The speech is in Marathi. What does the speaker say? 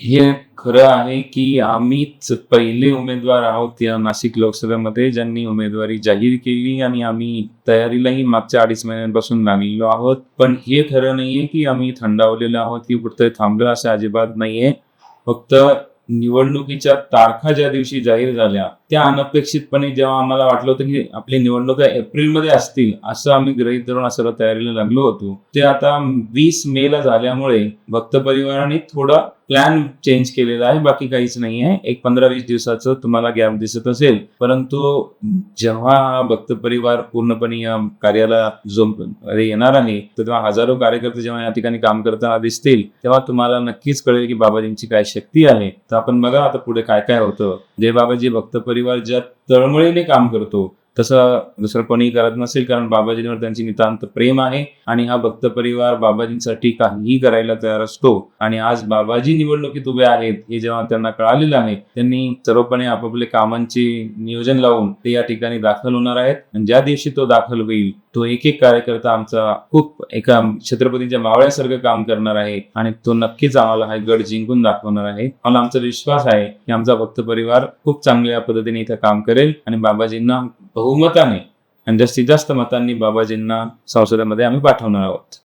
हे खरं आहे की आम्हीच पहिले उमेदवार आहोत या नाशिक लोकसभेमध्ये ज्यांनी उमेदवारी जाहीर केली आणि आम्ही तयारीलाही मागच्या अडीच महिन्यांपासून लागलेलो आहोत. पण हे खरं नाहीये की आम्ही थंडावलेलो आहोत की कुठतरी थांबलो असं अजिबात नाहीये. फक्त निवडणुकीच्या तारखा ज्या दिवशी जाहीर झाल्या त्या अनपेक्षितपणे जेव्हा आम्हाला वाटलं होतं की आपली निवडणुका एप्रिलमध्ये असतील असं आम्ही गृहीत धरून असं तयारीला लागलो होतो. ते आता वीस मे ला झाल्यामुळे भक्त परिवाराने थोडा प्लॅन चेंज केलेला आहे बाकी काहीच नाही आहे. एक पंधरा वीस दिवसाचं तुम्हाला गॅप दिसत असेल परंतु जेव्हा हा भक्त परिवार पूर्णपणे या कार्याला जो येणार आहे तर तेव्हा हजारो कार्यकर्ते जेव्हा या ठिकाणी काम करताना दिसतील तेव्हा तुम्हाला नक्कीच कळेल की बाबाजींची काय शक्ती आहे. तर आपण बघा आता पुढे काय काय होतं. जे बाबाजी भक्त परिवार ज्या तळमळीने काम करतो तसं दुसरं कोणी करत नसेल कारण बाबाजींवर त्यांची नितांत प्रेम आहे आणि हा भक्त परिवार बाबाजींसाठी काहीही करायला तयार असतो. आणि आज बाबाजी निवडणुकीत उभे आहेत हे जेव्हा त्यांना कळालेलं आहे त्यांनी सर्वपणे आपापल्या कामांचे नियोजन लावून ते या ठिकाणी दाखल होणार आहेत. आणि ज्या दिवशी तो दाखल होईल तो एक एक कार्यकर्ता आमचा खूप एका छत्रपतींच्या मावळ्यासारखं काम करणार आहे आणि तो नक्कीच आम्हाला हा गड जिंकून दाखवणार आहे. मला आमचा विश्वास आहे की आमचा भक्त परिवार खूप चांगल्या पद्धतीने इथं काम करेल आणि बाबाजींना बहुमताने आणि जास्तीत जास्त मतांनी बाबाजींना संसदेमध्ये आम्ही पाठवणार आहोत.